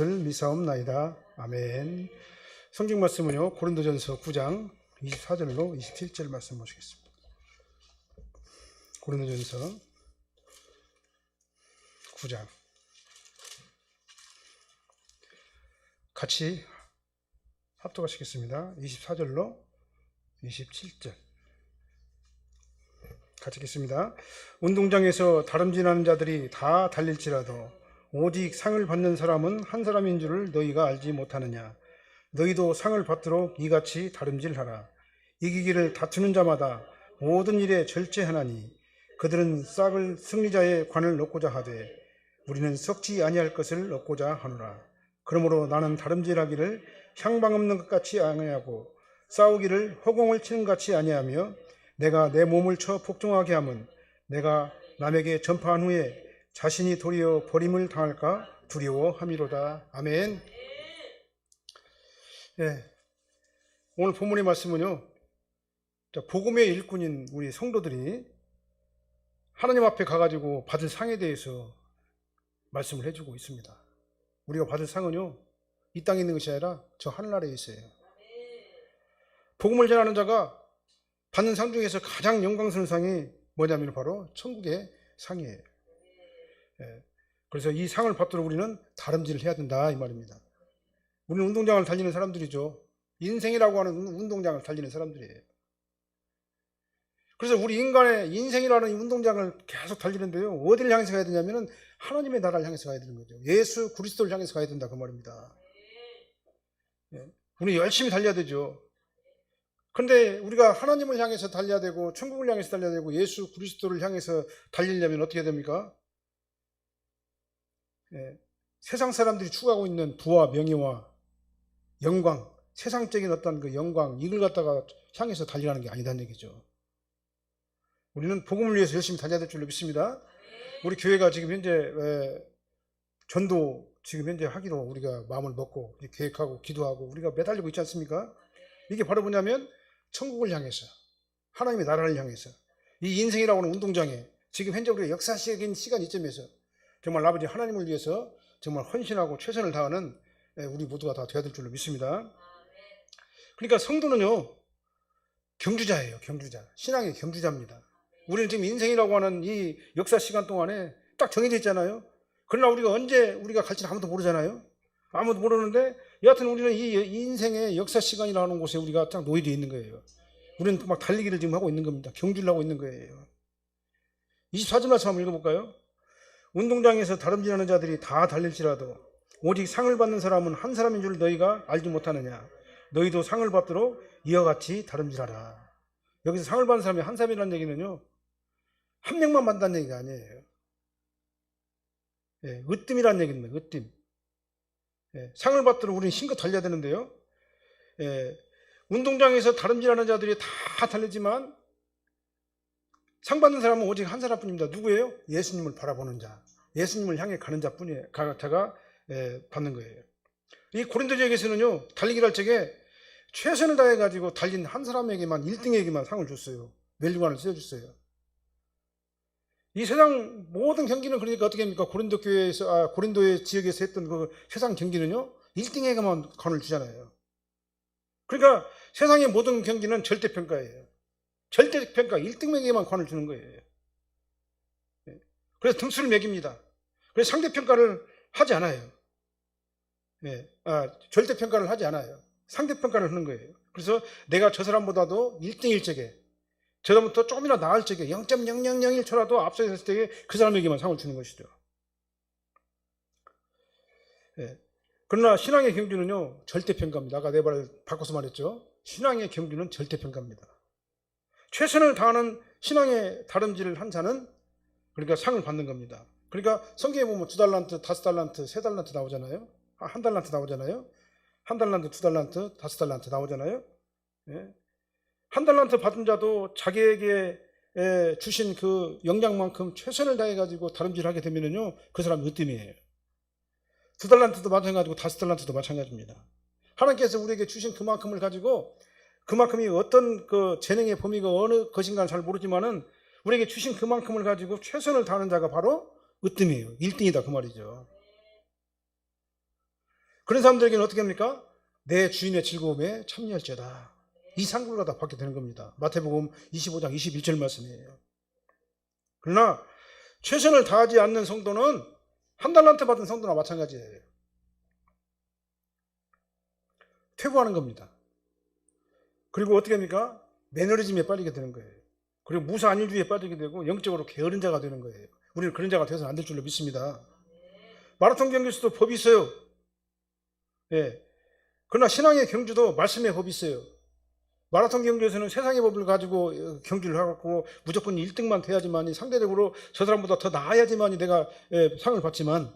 을 미사옵나이다. 아멘. 성경 말씀은요. 고린도전서 9장 24절로 27절 말씀 보시겠습니다. 고린도전서 9장 같이 합독하시겠습니다. 24절로 27절 같이 읽겠습니다. 운동장에서 다름질하는 자들이 다 달릴지라도 오직 상을 받는 사람은 한 사람인 줄을 너희가 알지 못하느냐. 너희도 상을 받도록 이같이 다름질하라. 이기기를 다투는 자마다 모든 일에 절제하나니 그들은 싹을 승리자의 관을 얻고자 하되 우리는 썩지 아니할 것을 얻고자 하노라. 그러므로 나는 다름질하기를 향방 없는 것 같이 아니하고 싸우기를 허공을 치는 것 같이 아니하며 내가 내 몸을 쳐 복종하게 함은 내가 남에게 전파한 후에 자신이 도리어 버림을 당할까 두려워함이로다. 아멘. 예. 오늘 본문의 말씀은요. 자, 복음의 일꾼인 우리 성도들이 하나님 앞에 가가지고 받을 상에 대해서 말씀을 해주고 있습니다. 우리가 받을 상은요, 이 땅에 있는 것이 아니라 저 하늘나라에 있어요. 복음을 전하는 자가 받는 상 중에서 가장 영광스러운 상이 뭐냐면 바로 천국의 상이에요. 예. 그래서 이 상을 받도록 우리는 다름질을 해야 된다 이 말입니다. 우리는 운동장을 달리는 사람들이죠. 인생이라고 하는 운- 운동장을 달리는 사람들이에요. 그래서 우리 인간의 인생이라는 이 운동장을 계속 달리는데요. 어디를 향해서 가야 되냐면은 하나님의 나라를 향해서 가야 되는 거죠. 예수 그리스도를 향해서 가야 된다 그 말입니다. 예. 우리 열심히 달려야 되죠. 근데 우리가 하나님을 향해서 달려야 되고 천국을 향해서 달려야 되고 예수 그리스도를 향해서 달리려면 어떻게 됩니까? 예, 세상 사람들이 추구하고 있는 부와 명예와 영광, 세상적인 어떤 그 영광 이걸 갖다가 향해서 달리라는 게 아니다는 얘기죠. 우리는 복음을 위해서 열심히 달려야 될 줄로 믿습니다. 우리 교회가 지금 현재 에, 전도 지금 현재 하기로 우리가 마음을 먹고 계획하고 기도하고 우리가 매달리고 있지 않습니까? 이게 바로 뭐냐면 천국을 향해서 하나님의 나라를 향해서 이 인생이라고 하는 운동장에 지금 현재 우리가 역사적인 시간 이점에서 정말 아버지 하나님을 위해서 정말 헌신하고 최선을 다하는 예, 우리 모두가 다 되어야 될 줄로 믿습니다. 그러니까 성도는요 경주자예요, 경주자. 신앙의 경주자입니다. 우리는 지금 인생이라고 하는 이 역사 시간 동안에 딱 정해져 있잖아요. 그러나 우리가 언제 우리가 갈지는 아무도 모르잖아요. 아무도 모르는데 여하튼 우리는 이 인생의 역사 시간이라는 곳에 우리가 딱 놓여져 있는 거예요. 우리는 막 달리기를 지금 하고 있는 겁니다. 경주를 하고 있는 거예요. 24절 말씀 한번 읽어볼까요? 운동장에서 다름질하는 자들이 다 달릴지라도 오직 상을 받는 사람은 한 사람인 줄 너희가 알지 못하느냐? 너희도 상을 받도록 이와 같이 다름질하라. 여기서 상을 받는 사람이 한 사람이라는 얘기는요 한 명만 받는다는 얘기가 아니에요. 예, 으뜸이라는 얘기입니다. 으뜸. 예, 상을 받도록 우리는 힘껏 달려야 되는데요. 예, 운동장에서 다름질하는 자들이 다 달리지만 상 받는 사람은 오직 한 사람뿐입니다. 누구예요? 예수님을 바라보는 자, 예수님을 향해 가는 자뿐이에요. 가- 자가 예, 받는 거예요. 이 고린도 지역에서는요 달리기를 할 적에 최선을 다해 가지고 달린 한 사람에게만 1등에게만 상을 줬어요. 멜리관을 씌워줬어요. 이 세상 모든 경기는 그러니까 어떻게 합니까? 고린도 교회에서 아, 고린도의 지역에서 했던 그 세상 경기는요 1등에게만 관을 주잖아요. 그러니까 세상의 모든 경기는 절대 평가예요. 절대 평가 1등에게만 관을 주는 거예요. 예. 그래서 등수를 매깁니다. 그래서 상대 평가를 하지 않아요. 예. 아, 절대 평가를 하지 않아요. 상대 평가를 하는 거예요. 그래서 내가 저 사람보다도 1등일 적에 저 사람부터 조금이나 나을 적에 0.0001초라도 앞서 있을 때에 그 사람에게만 상을 주는 것이죠. 예. 그러나 신앙의 경주는요 절대 평가입니다. 아까 내 말을 바꿔서 말했죠. 신앙의 경주는 절대 평가입니다. 최선을 다하는 신앙의 다름질을 한 자는 그러니까 상을 받는 겁니다. 그러니까 성경에 보면 두 달란트, 다섯 달란트, 세 달란트 나오잖아요. 아, 한 달란트 나오잖아요. 한 달란트, 두 달란트, 다섯 달란트 나오잖아요. 예. 한 달란트 받은 자도 자기에게 에, 주신 그 영향만큼 최선을 다해 가지고 다름질하게 되면은요 그 사람이 으뜸이에요. 두 달란트도 마찬가지고 다섯 달란트도 마찬가지입니다. 하나님께서 우리에게 주신 그만큼을 가지고 그만큼 이 어떤 그 재능의 범위가 어느 것인가는 잘 모르지만은 우리에게 주신 그만큼을 가지고 최선을 다하는 자가 바로 으뜸이에요. 1등이다 그 말이죠. 그런 사람들에게는 어떻게 합니까? 내 주인의 즐거움에 참여할지어다. 이 상급을 갖다 받게 되는 겁니다. 마태복음 25장 21절 말씀이에요. 그러나 최선을 다하지 않는 성도는 한 달란트 받은 성도나 마찬가지예요. 퇴보하는 겁니다. 그리고 어떻게 합니까? 매너리즘에 빠지게 되는 거예요. 그리고 무사 안일주의에 빠지게 되고 영적으로 게으른 자가 되는 거예요. 우리는 그런 자가 되어서는 안 될 줄로 믿습니다. 마라톤 경기에서도 법이 있어요. 예. 그러나 신앙의 경주도 말씀의 법이 있어요. 마라톤 경주에서는 세상의 법을 가지고 어, 경주를 하고 무조건 1등만 돼야지만이 상대적으로 저 사람보다 더 나아야지만이 내가 예, 상을 받지만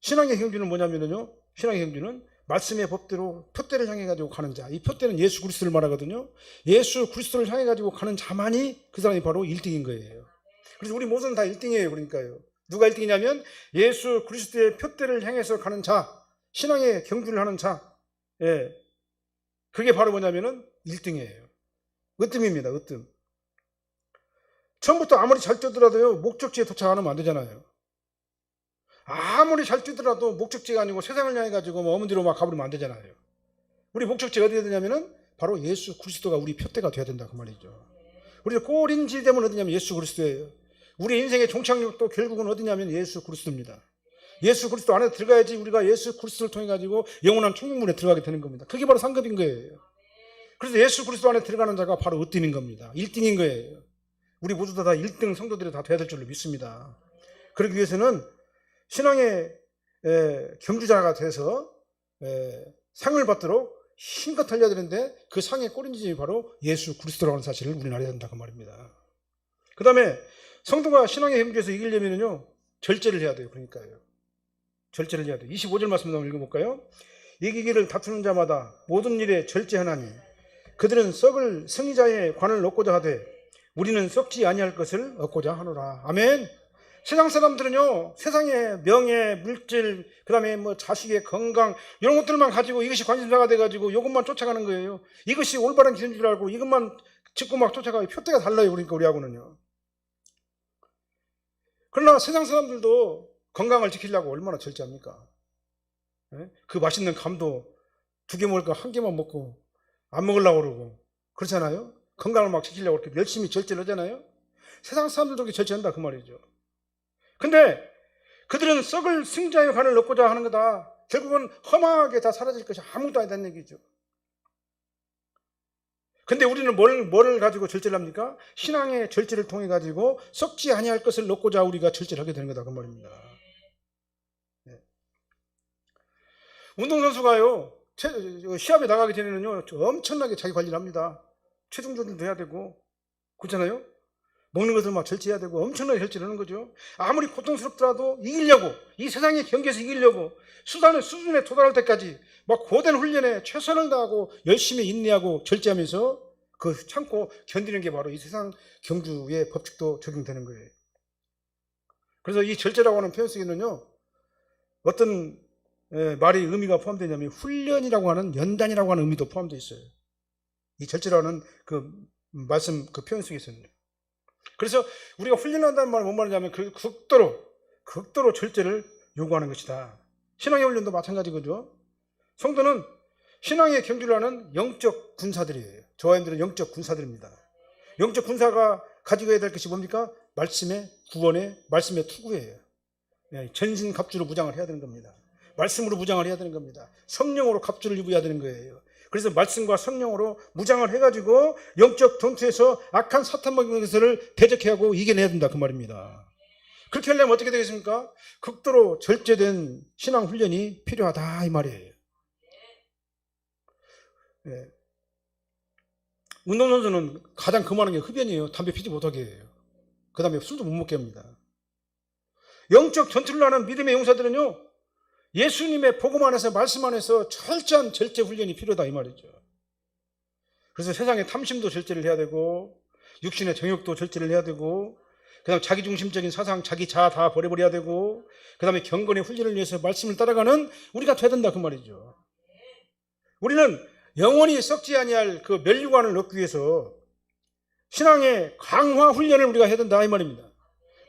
신앙의 경주는 뭐냐면요. 신앙의 경주는 말씀의 법대로 표대를 향해 가지고 가는 자. 이 표대는 예수 그리스도를 말하거든요. 예수 그리스도를 향해 가지고 가는 자만이 그 사람이 바로 1등인 거예요. 그래서 우리 모두는 다 1등이에요. 그러니까요. 누가 1등이냐면 예수 그리스도의 표대를 향해서 가는 자, 신앙의 경주를 하는 자. 예. 그게 바로 뭐냐면은 1등이에요. 으뜸입니다. 으뜸. 처음부터 아무리 잘 뛰더라도요. 목적지에 도착 안 하면 안 되잖아요. 아무리 잘 뛰더라도 목적지가 아니고 세상을 향해 가지고 뭐 어머니로 막 가버리면 안 되잖아요. 우리 목적지가 어디야 되냐면은 바로 예수 그리스도가 우리 표대가 돼야 된다 그 말이죠. 우리 꼬린지 되면 어디냐면 예수 그리스도예요. 우리 인생의 종착역도 결국은 어디냐면 예수 그리스도입니다. 예수 그리스도 안에 들어가야지 우리가 예수 그리스도를 통해 가지고 영원한 천국문에 들어가게 되는 겁니다. 그게 바로 상급인 거예요. 그래서 예수 그리스도 안에 들어가는 자가 바로 으뜸인 겁니다. 1등인 거예요. 우리 모두 다 1등 성도들이 다 돼야 될 줄로 믿습니다. 그러기 위해서는 신앙의 에, 경주자가 돼서 에, 상을 받도록 힘껏 달려야 되는데 그 상의 꼬린지점이 바로 예수 그리스도라는 사실을 알아야 된다 그 말입니다. 그 다음에 성도가 신앙의 경주에서 이기려면요 절제를 해야 돼요. 그러니까요. 절제를 해야 돼요. 25절 말씀 한번 읽어볼까요? 이기기를 다투는 자마다 모든 일에 절제하나니 그들은 썩을 승리자의 관을 얻고자 하되 우리는 썩지 아니할 것을 얻고자 하노라. 아멘. 세상 사람들은요, 세상의 명예, 물질, 그 다음에 뭐 자식의 건강, 이런 것들만 가지고 이것이 관심사가 돼가지고 이것만 쫓아가는 거예요. 이것이 올바른 길인 줄 알고 이것만 짚고 막 쫓아가고 표대가 달라요. 그러니까 우리하고는요. 그러나 세상 사람들도 건강을 지키려고 얼마나 절제합니까? 예? 그 맛있는 감도 두 개 먹을까 한 개만 먹고 안 먹으려고 그러고 그렇잖아요? 건강을 막 지키려고 그렇게 열심히 절제를 하잖아요? 세상 사람들도 그렇게 절제한다 그 말이죠. 근데 그들은 썩을 승자의 관을 얻고자 하는 거다. 결국은 험하게 다 사라질 것이 아무것도 아니다는 얘기죠. 근데 우리는 뭘, 뭘 가지고 절제를 합니까? 신앙의 절제를 통해 가지고 썩지 아니할 것을 얻고자 우리가 절제를 하게 되는 거다. 그 말입니다. 네. 운동선수가요, 체- 시합에 나가기 전에는요, 엄청나게 자기 관리를 합니다. 체중 조절도 해야 되고, 그렇잖아요? 먹는 것을 막 절제해야 되고 엄청나게 절제를 하는 거죠. 아무리 고통스럽더라도 이기려고 이 세상의 경계에서 이기려고 수단의 수준에 도달할 때까지 막 고된 훈련에 최선을 다하고 열심히 인내하고 절제하면서 그 참고 견디는 게 바로 이 세상 경주의 법칙도 적용되는 거예요. 그래서 이 절제라고 하는 표현 속에는요 어떤 에, 말이 의미가 포함되냐면 훈련이라고 하는 연단이라고 하는 의미도 포함되어 있어요. 이 절제라는 그 말씀 그 표현 속에서는요. 그래서 우리가 훈련한다는 말은 뭔 말이냐면 그 극도로 극도로 절제를 요구하는 것이다. 신앙의 훈련도 마찬가지거죠. 성도는 신앙의 경주를 하는 영적 군사들이에요. 저와인들은 영적 군사들입니다. 영적 군사가 가지고 해야 될 것이 뭡니까? 말씀의 구원의 말씀의 투구예요. 예, 전신 갑주로 무장을 해야 되는 겁니다. 말씀으로 무장을 해야 되는 겁니다. 성령으로 갑주를 입어야 되는 거예요. 그래서 말씀과 성령으로 무장을 해가지고 영적 전투에서 악한 사탄 먹는 것을 대적해야 하고 이겨내야 된다 그 말입니다. 그렇게 하려면 어떻게 되겠습니까? 극도로 절제된 신앙 훈련이 필요하다 이 말이에요. 예. 운동선수는 가장 금하는 게 흡연이에요. 담배 피지 못하게 해요. 그 다음에 술도 못 먹게 합니다. 영적 전투를 하는 믿음의 용사들은요, 예수님의 복음 안에서 말씀 안에서 철저한 절제 훈련이 필요하다 이 말이죠. 그래서 세상의 탐심도 절제를 해야 되고 육신의 정욕도 절제를 해야 되고 그다음 자기 중심적인 사상, 자기 자아 다 버려버려야 되고 그다음에 경건의 훈련을 위해서 말씀을 따라가는 우리가 돼야 된다 그 말이죠. 우리는 영원히 썩지 아니할 그 멸류관을 얻기 위해서 신앙의 강화 훈련을 우리가 해야 된다 이 말입니다.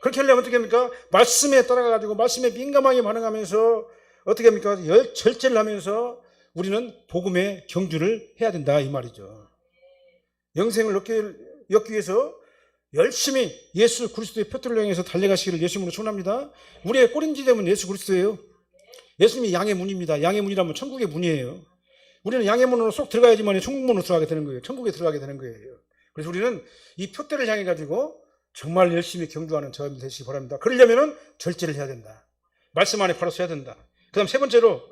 그렇게 하려면 어떻게 합니까? 말씀에 따라가 가지고 말씀에 민감하게 반응하면서 어떻게 합니까? 열, 절제를 하면서 우리는 복음의 경주를 해야 된다 이 말이죠. 영생을 얻기, 위해서 열심히 예수 그리스도의 표대를 향해서 달려가시기를 예수님으로 축원합니다. 우리의 꼬린지 되면 예수 그리스도예요. 예수님이 양의 문입니다. 양의 문이라면 천국의 문이에요. 우리는 양의 문으로 쏙 들어가야지만 천국 문으로 들어가게 되는 거예요. 천국에 들어가게 되는 거예요. 그래서 우리는 이 표대를 향해 가지고 정말 열심히 경주하는 저들 되시기 바랍니다. 그러려면은 절제를 해야 된다. 말씀 안에 바로 서야 된다. 그다음 세 번째로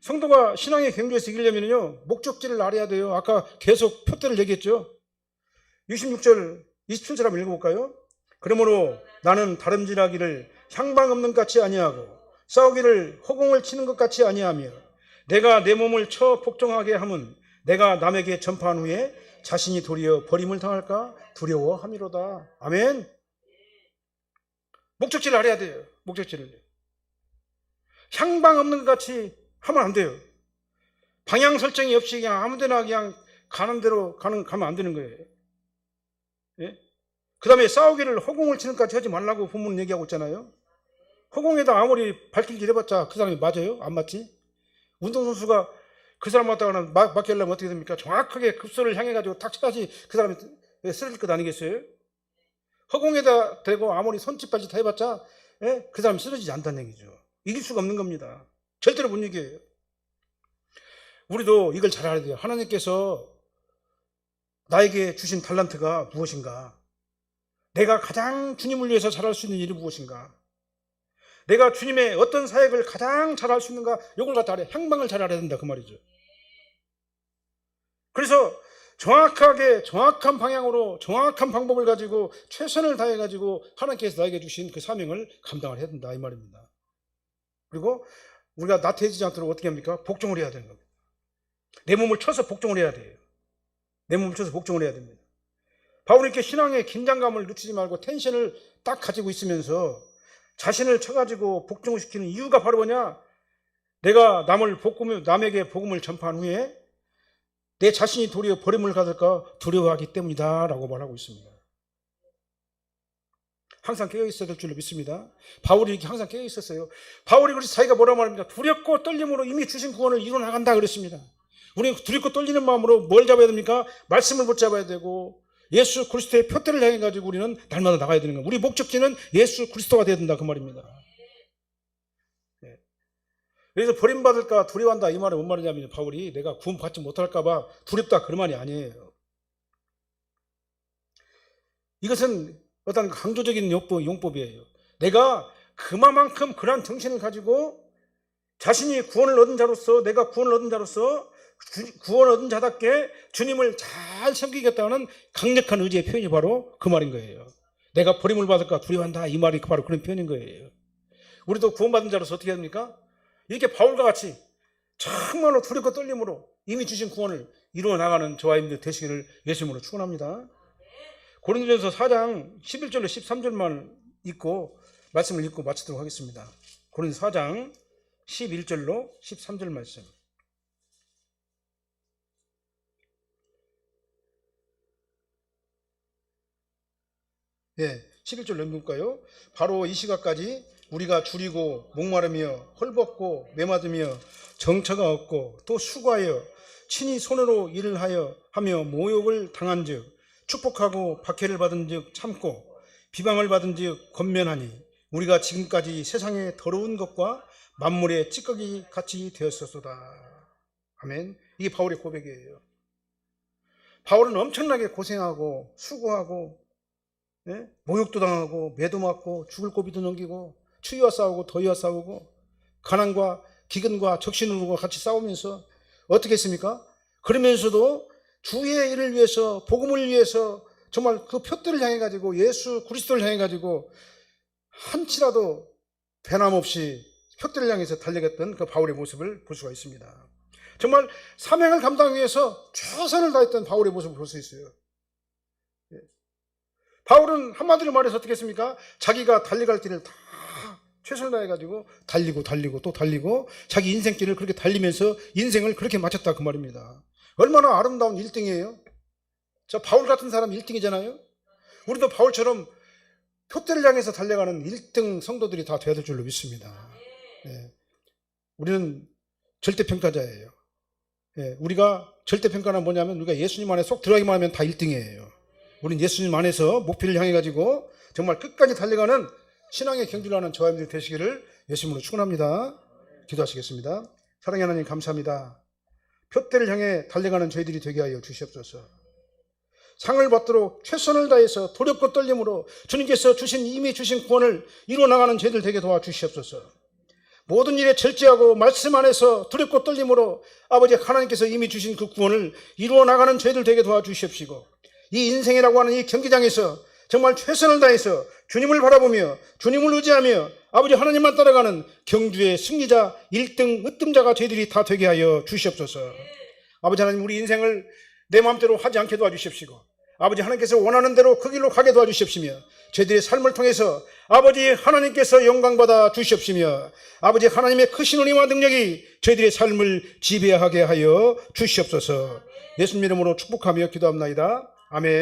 성도가 신앙의 경주에서 이기려면요 목적지를 알아야 돼요. 아까 계속 표대를 얘기했죠. 66절 27절 한번 읽어볼까요? 그러므로 나는 다름질하기를 향방 없는 것 같이 아니하고 싸우기를 허공을 치는 것 같이 아니하며 내가 내 몸을 쳐 복종하게 함은 내가 남에게 전파한 후에 자신이 도리어 버림을 당할까 두려워함이로다. 아멘. 목적지를 알아야 돼요. 목적지를. 향방 없는 것 같이 하면 안 돼요. 방향 설정이 없이 그냥 아무 데나 그냥 가는 대로 가는 가면 안 되는 거예요. 예? 그 다음에 싸우기를 허공을 치는 것까지 하지 말라고 본문은 얘기하고 있잖아요. 허공에다 아무리 발길질 해봤자 그 사람이 맞아요? 안 맞지? 운동선수가 그 사람 막, 맞게 하려면 어떻게 됩니까? 정확하게 급소를 향해가지고 탁 쳐야지 그 사람이 쓰러질 것 아니겠어요? 허공에다 대고 아무리 손짓발짓 다 해봤자 예? 그 사람이 쓰러지지 않다는 얘기죠. 이길 수가 없는 겁니다. 절대로 못 이겨요. 우리도 이걸 잘 알아야 돼요. 하나님께서 나에게 주신 달란트가 무엇인가? 내가 가장 주님을 위해서 잘할 수 있는 일이 무엇인가? 내가 주님의 어떤 사역을 가장 잘할 수 있는가? 이걸 갖다 알아야, 향방을 잘 알아야 된다. 그 말이죠. 그래서 정확하게, 정확한 방향으로, 정확한 방법을 가지고 최선을 다해가지고 하나님께서 나에게 주신 그 사명을 감당을 해야 된다. 이 말입니다. 그리고 우리가 나태해지지 않도록 어떻게 합니까? 복종을 해야 되는 겁니다. 내 몸을 쳐서 복종을 해야 돼요. 내 몸을 쳐서 복종을 해야 됩니다. 바울이 이렇게 신앙의 긴장감을 늦추지 말고 텐션을 딱 가지고 있으면서 자신을 쳐가지고 복종을 시키는 이유가 바로 뭐냐? 내가 남을 복음, 남에게 복음을 전파한 후에 내 자신이 도리어 버림을 받을까 두려워하기 때문이다. 라고 말하고 있습니다. 항상 깨어 될 줄로 믿습니다. 바울이 항상 깨어 있었어요. 바울이 그래서 자기가 뭐라 말합니까? 두렵고 떨림으로 이미 주신 구원을 이루어 나간다 그랬습니다. 우리는 두렵고 떨리는 마음으로 뭘 잡아야 됩니까? 말씀을 붙잡아야 되고 예수 그리스도의 표대를 향해 가지고 우리는 날마다 나가야 되는 거예요. 우리 목적지는 예수 그리스도가 되어야 된다 그 말입니다. 네. 그래서 버림받을까 두려워한다 이 말은 뭔 말이냐면 바울이 내가 구원 받지 못할까 봐 두렵다 그런 말이 아니에요. 이것은 어떤 강조적인 용법, 용법이에요. 내가 그만큼 그러한 정신을 가지고 자신이 구원을 얻은 자로서 내가 구원을 얻은 자로서 주- 구원 얻은 자답게 주님을 잘 섬기겠다는 강력한 의지의 표현이 바로 그 말인 거예요. 내가 버림을 받을까 두려워한다 이 말이 바로 그런 표현인 거예요. 우리도 구원받은 자로서 어떻게 됩니까? 이렇게 바울과 같이 정말로 두렵고 떨림으로 이미 주신 구원을 이루어 나가는 저와 여러분들 되시기를 예수님으로 축원합니다. 고린도전서 4장 11절로 13절만 읽고 말씀을 읽고 마치도록 하겠습니다. 고린도 4장 11절로 13절 말씀. 예, 11절 넘길까요? 바로 이 시각까지 우리가 줄이고 목마르며 헐벗고 메마르며 정처가 없고 또 수고하여 친히 손으로 일을 하여 하며 모욕을 당한즉 축복하고 박해를 받은 즉 참고 비방을 받은즉 권면하니 우리가 지금까지 세상의 더러운 것과 만물의 찌꺼기 같이 되었었도다. 아멘. 이게 바울의 고백이에요. 바울은 엄청나게 고생하고 수고하고 예? 모욕도 당하고 매도 맞고 죽을 고비도 넘기고 추위와 싸우고 더위와 싸우고 가난과 기근과 적신으로 같이 싸우면서 어떻게 했습니까? 그러면서도 주의 일을 위해서 복음을 위해서 정말 그 표들을 향해 가지고 예수 그리스도를 향해 가지고 한치라도 변함없이 표들을 향해서 달려갔던 그 바울의 모습을 볼 수가 있습니다. 정말 사명을 감당하기 위해서 최선을 다했던 바울의 모습을 볼 수 있어요. 바울은 한마디로 말해서 어떻게 했습니까? 자기가 달려갈 길을 다 최선을 다해가지고 달리고 달리고 또 달리고 자기 인생길을 그렇게 달리면서 인생을 그렇게 마쳤다 그 말입니다. 얼마나 아름다운 1등이에요? 저 바울 같은 사람 1등이잖아요? 우리도 바울처럼 표대를 향해서 달려가는 1등 성도들이 다 되어야 될 줄로 믿습니다. 네. 우리는 절대평가자예요. 예, 우리가 절대평가는 뭐냐면 우리가 예수님 안에 쏙 들어가기만 하면 다 1등이에요. 우리는 예수님 안에서 목표를 향해 가지고 정말 끝까지 달려가는 신앙의 경주를 하는 저와 여러분들 되시기를 예수님으로 축원합니다. 기도하시겠습니다. 사랑의 하나님 감사합니다. 표대를 향해 달려가는 저희들이 되게 하여 주시옵소서. 상을 받도록 최선을 다해서 도력과 떨림으로 주님께서 주신 이미 주신 구원을 이루어 나가는 저희들 되게 도와 주시옵소서. 모든 일에 절제하고 말씀 안에서 두렵고 떨림으로 아버지 하나님께서 이미 주신 그 구원을 이루어 나가는 저희들 되게 도와 주시옵시고 이 인생이라고 하는 이 경기장에서 정말 최선을 다해서 주님을 바라보며 주님을 의지하며 아버지 하나님만 따라가는 경주의 승리자 1등 으뜸자가 저희들이 다 되게 하여 주시옵소서. 아버지 하나님 우리 인생을 내 마음대로 하지 않게 도와주십시고 아버지 하나님께서 원하는 대로 그 길로 가게 도와주십시며 저희들의 삶을 통해서 아버지 하나님께서 영광받아 주시옵시며 아버지 하나님의 크신 은혜와 능력이 저희들의 삶을 지배하게 하여 주시옵소서 예수님 이름으로 축복하며 기도합나이다. 아멘